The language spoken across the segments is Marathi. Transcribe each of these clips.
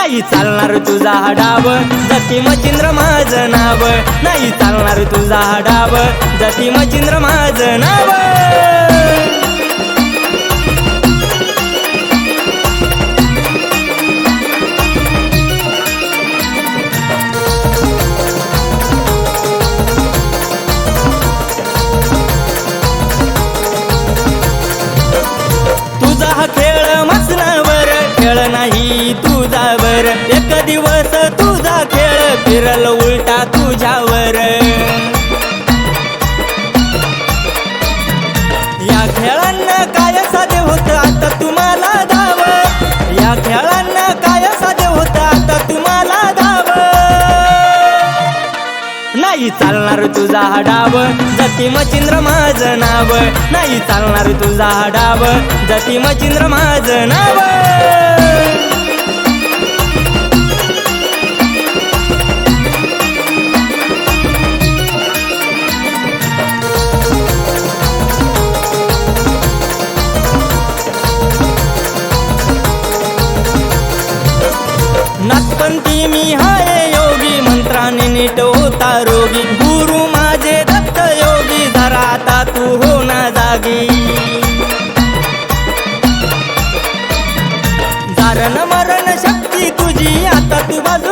नाही चालणार तुझा डाव जती मचिंद्र माझं नाव. नाही चालणार तुझा डाव जती मचिंद्र माझं नाव. फिरल उलटा तुझ्यावर. या खेळांना काय साधे होत आता तुम्हाला धाव? या खेळांना काय साधे होत आता तुम्हाला धाव? नाही चालणार तुझा हा डाव जती मचिंद्र माझं नाव. नाही चालणार तुझा हा डाव जती मचिंद्र माझं नाव. नाथपंथी मी हाय योगी मंत्राने नीट होता रोगी. गुरु माझे दत्त योगी जरा आता तू हो ना जागी. धारण मरण शक्ती तुझी आता तू बाजू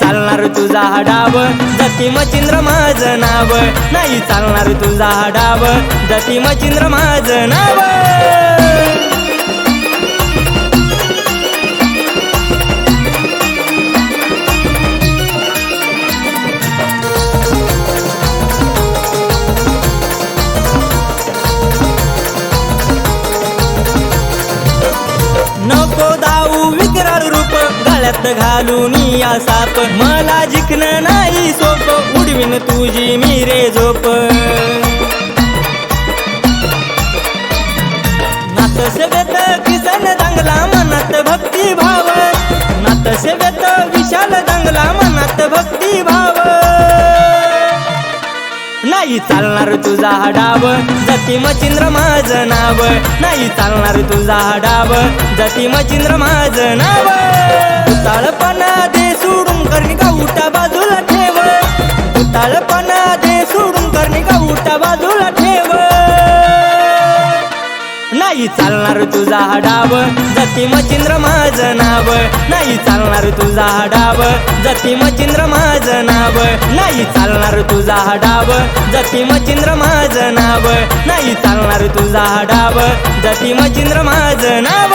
चालणार तुझा हा डाव जती मचिंद्र माझं नाव. नाही चालणार तुझा हा डाव जती मचिंद्र माझं नाव. हात घालून या साप. मला जिंकणं नाही सोप. उडविन तुझी मी रे झोप. नात सेवेत किसन दांगला मनात भक्ती भाव. नात सेवेत विशाल दांगला मनात भक्ती भाव. नाही चालणार तुझा हा जती मचिंद्र माझं नाव. नाही चालणार तुझा हडाव जती मचिंद्र माझं नाव. उताळपणा दे सोडून करणे का उठा बाजूला ठेव. उताळपणा दे सोडून करणे का उठा बाजू नाही चालणार तुझा हा डाव जती मचिंद्र माझं नाव. नाही चालणार तुझा हा डाव जती मचिंद्र माझं नाव. नाही चालणार तुझा हा डाव जती मचिंद्र माझं नाव. नाही चालणार तुझा हा डाव जती मचिंद्र माझं नाव.